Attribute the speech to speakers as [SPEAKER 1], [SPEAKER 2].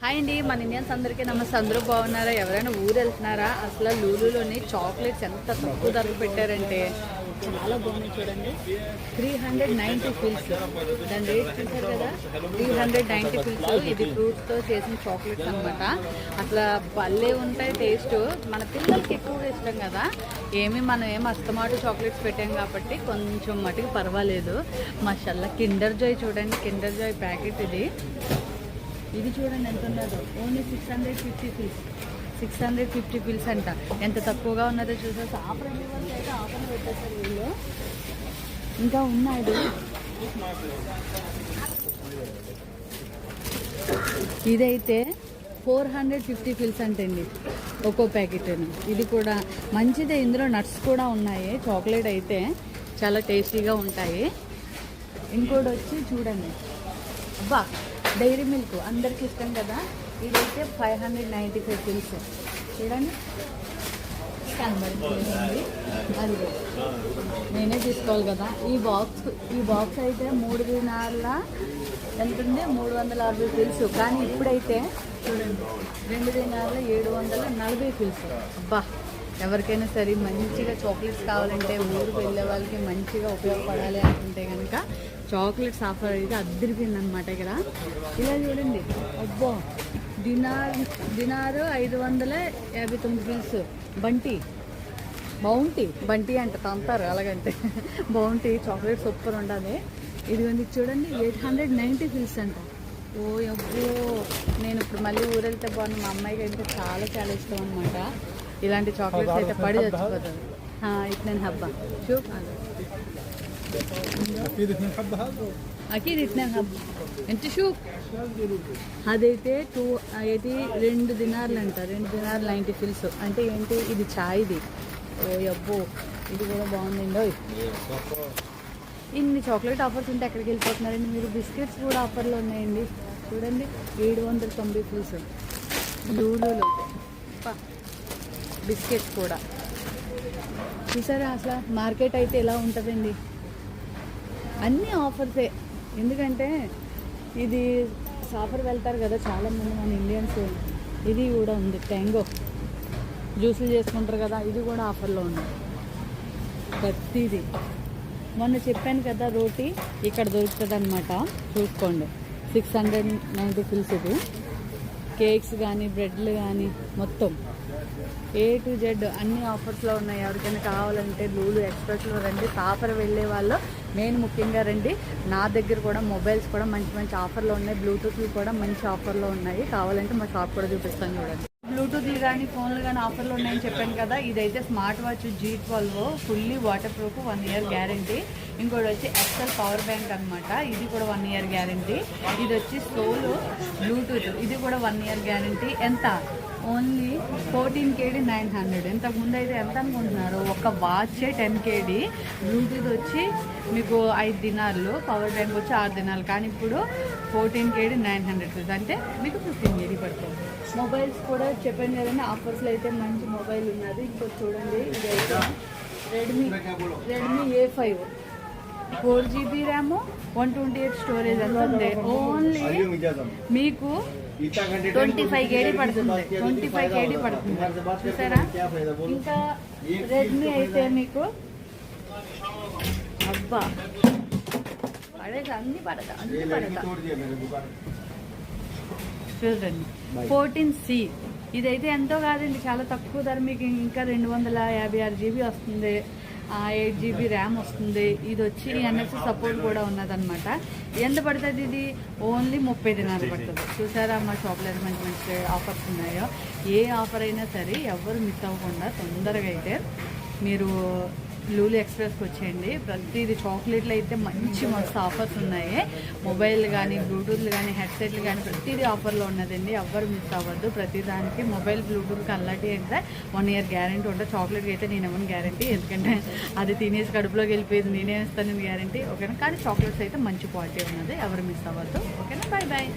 [SPEAKER 1] Hi అండి మన Indians అందరికీ నమస్తే. అందరూ బాగున్నారా? ఎవరైనా ఊరు వెళ్తున్నారా అసలు లూలులోని చాక్లెట్స్ ఎంత తక్కువ ధరకు పెట్టారంటే చాలా బాగుంది చూడండి. త్రీ హండ్రెడ్ నైంటీ ఫీల్స్ దాని రేట్ చూసారు కదా? త్రీ హండ్రెడ్ నైంటీ ఫీల్స్ ఇది ఫ్రూట్స్తో చేసిన చాక్లెట్స్ అనమాట అసలు భలే ఉంటాయి టేస్ట్ మన పిల్లలకి ఎక్కువగా ఇష్టం కదా? ఏమి మనం ఏం అస్తమాట చాక్లెట్స్ పెట్టాం కాబట్టి కొంచెం మటుకు పర్వాలేదు. మా మషల్లా కిండర్ జాయ్ చూడండి. కిండర్ జాయ్ ప్యాకెట్ ఇది. ఇది చూడండి ఎంత ఉన్నదో. Only six hundred fifty fils six hundred fifty fils అంట. ఎంత తక్కువగా ఉన్నదో చూసేసి ఆఫర్ అనేవాళ్ళు అయితే ఆఫర్ పెట్టేస్తారు వీళ్ళు. ఇంకా ఉన్నాయి ఇదైతే ఫోర్ హండ్రెడ్ ఫిఫ్టీ పిల్స్ అంటండి. ఒక్కో ప్యాకెట్ ఇది కూడా మంచిదే. ఇందులో నట్స్ కూడా ఉన్నాయి. చాక్లెట్ అయితే చాలా టేస్టీగా ఉంటాయి. ఇంకోటి వచ్చి చూడండి. అబ్బా! డైరీ మిల్క్ అందరికి ఇష్టం కదా? ఇదైతే five hundred ninety five fils చూడండి. అది నేనే తీసుకోవాలి కదా. ఈ బాక్స్ ఈ బాక్స్ అయితే మూడు దినాల ఎంత ఉంది మూడు వందల అరవై పిల్స్ కానీ ఇప్పుడైతే చూడండి. రెండు దినాల ఏడు వందల నలభై పిల్స్ అబ్బా ఎవరికైనా సరే మంచిగా చాక్లెట్స్ కావాలంటే ఊరు వెళ్ళే వాళ్ళకి మంచిగా ఉపయోగపడాలి అనుకుంటే కనుక చాక్లెట్స్ ఆఫర్ అయితే అద్దరిపోయింది అనమాట ఇక్కడ. ఇలా చూడండి. అబ్బో! దినార్ దినారు ఐదు వందల యాభై తొమ్మిది పిల్స్ బంటి. బౌంటీ. బంటి అంట తంతారు అలాగంటే. బౌంటీ చాక్లెట్ సూపర్ ఉండాలి. ఇదిగోండి ఇది చూడండి. ఎయిట్ హండ్రెడ్ నైంటీ ఫిల్స్ అంట. ఓ అబ్బో! నేను ఇప్పుడు మళ్ళీ ఊరెళ్తే బాగుంది మా అమ్మాయికి అయితే చాలా చాలా ఇష్టం అనమాట ఇలాంటి చాక్లెట్స్ అయితే పడి చచ్చిపోతుంది ఇది నేను హబ్బా. చూ
[SPEAKER 2] أكيد اثنين حبة هذا
[SPEAKER 1] అకీది ఇట్నాను హబ్బ ఎంత షూ అదైతే టూ ఇది రెండు దినార్లు అంట రెండు దినార్లు నైంటీ ఫిల్స్ అంటే ఏంటి ఇది చాయ్ది ఓ అబ్బో ఇది కూడా బాగుందండి ఓయ్ ఇన్ని చాక్లెట్ ఆఫర్స్ ఉంటే ఎక్కడికి వెళ్ళిపోతున్నారండి మీరు బిస్కెట్స్ కూడా ఆఫర్లో ఉన్నాయండి చూడండి ఏడు వందల తొంభై ఫిల్స్ లూలులో పా. బిస్కెట్స్ కూడా చూసారా అసలు మార్కెట్ అయితే ఎలా ఉంటుందండి అన్నీ ఆఫర్సే. ఎందుకంటే ఇది సాఫర్ వెళ్తారు కదా చాలామంది మన ఇండియన్స్. ఇది కూడా ఉంది. ట్యాంగో. జ్యూసులు చేసుకుంటారు కదా ఇది కూడా ఆఫర్లో ఉంది. ప్రతిదీ. మొన్న చెప్పాను కదా రోటీ ఇక్కడ దొరుకుతుంది అనమాట చూసుకోండి. సిక్స్ హండ్రెడ్ నైంటీ ఫిల్స్ ఇది. కేక్స్ కానీ బ్రెడ్లు కానీ మొత్తం. ఏ టు జెడ్ అన్ని ఆఫర్స్లో ఉన్నాయి. ఎవరికైనా కావాలంటే లూలు ఎక్స్ప్రెస్లో రండి. సాఫర్ వెళ్ళే వాళ్ళు నేను ముఖ్యంగా రండి. నా దగ్గర కూడా మొబైల్స్ కూడా మంచి మంచి ఆఫర్లో ఉన్నాయి. బ్లూటూత్లు కూడా మంచి ఆఫర్లో ఉన్నాయి. కావాలంటే మా షాప్ కూడా చూపిస్తాను చూడండి. బ్లూటూత్లు కానీ ఫోన్లు కానీ ఆఫర్లు ఉన్నాయని చెప్పాను కదా ఇదైతే smart watch G twelve fully water proof one year guarantee ఇంకోటి వచ్చి ఎక్సెల్ పవర్ బ్యాంక్ అన్నమాట. ఇది కూడా వన్ ఇయర్ గ్యారంటీ ఇది వచ్చి సోలు బ్లూటూత్ ఇది కూడా వన్ ఇయర్ గ్యారంటీ ఎంత? Only fourteen KD nine hundred. ఇంతకు ముందు అయితే ఎంత అనుకుంటున్నారు? ఒక వాచ్ టెన్ కేడీ. బ్లూటూత్ వచ్చి మీకు ఐదు దినాలు పవర్ బ్యాంక్ వచ్చి ఆరు దినాలు. కానీ ఇప్పుడు ఫోర్టీన్ కేడీ నైన్ హండ్రెడ్ అంటే మీకు ఫిఫ్టీన్ కేడీ పడుతుంది. మొబైల్స్ కూడా చెప్పాను కదండి ఆఫర్స్లో అయితే మంచి మొబైల్ ఉన్నది. ఇంకోటి చూడండి Redmi Redmi A five four GB RAM one twenty eight storage ఉంది. ఓన్లీ మీకు ట్వంటీ ఫైవ్ కేడీ పడుతుంది. ట్వంటీ ఫైవ్ కేడీ పడుతుంది. చూసారా? ఇంకా రెడ్మీ అయితే మీకు అబ్బా పడేది అన్ని పడదా అన్ని పడదా చూడండి ఫోర్టీన్ సి. ఇదైతే ఎంతో కాదండి చాలా తక్కువ ధర మీకు ఇంకా రెండు వందల యాభై ఆరు జీబీ వస్తుంది. ఎయిట్ జీబీ ర్యామ్ వస్తుంది. ఇది వచ్చి ఎన్ఎస్సి సపోర్ట్ కూడా ఉన్నదన్నమాట. ఎంత పడుతుంది ఇది? ఓన్లీ ముప్పై దినాలు పడుతుంది. చూసారా మా షాప్లో మంచి మంచి ఆఫర్స్ ఉన్నాయో? ఏ ఆఫర్ అయినా సరే ఎవరు మిస్ అవ్వకుండా తొందరగా అయితే మీరు లూలు ఎక్స్ప్రెస్కి వచ్చేయండి. ప్రతిది చాక్లెట్లు అయితే మంచి మస్తు ఆఫర్స్ ఉన్నాయి. మొబైల్ కానీ బ్లూటూత్లు కానీ హెడ్సెట్లు కానీ ప్రతిదీ ఆఫర్లో ఉన్నదండి. ఎవ్వరు మిస్ అవ్వద్దు. ప్రతిదానికి మొబైల్ బ్లూటూత్కి అల్లటి అయితే వన్ ఇయర్ గ్యారంటీ ఉంటుంది. చాక్లెట్కి అయితే నేను ఇవ్వను గ్యారంటీ. ఎందుకంటే అది తినేసి కడుపులోకి వెళ్ళిపోయేది నేనే ఇస్తాను గ్యారంటీ. ఓకేనా? కానీ చాక్లెట్స్ అయితే మంచి క్వాలిటీ ఉన్నది. ఎవరు మిస్ అవ్వద్దు. ఓకేనా? Bye bye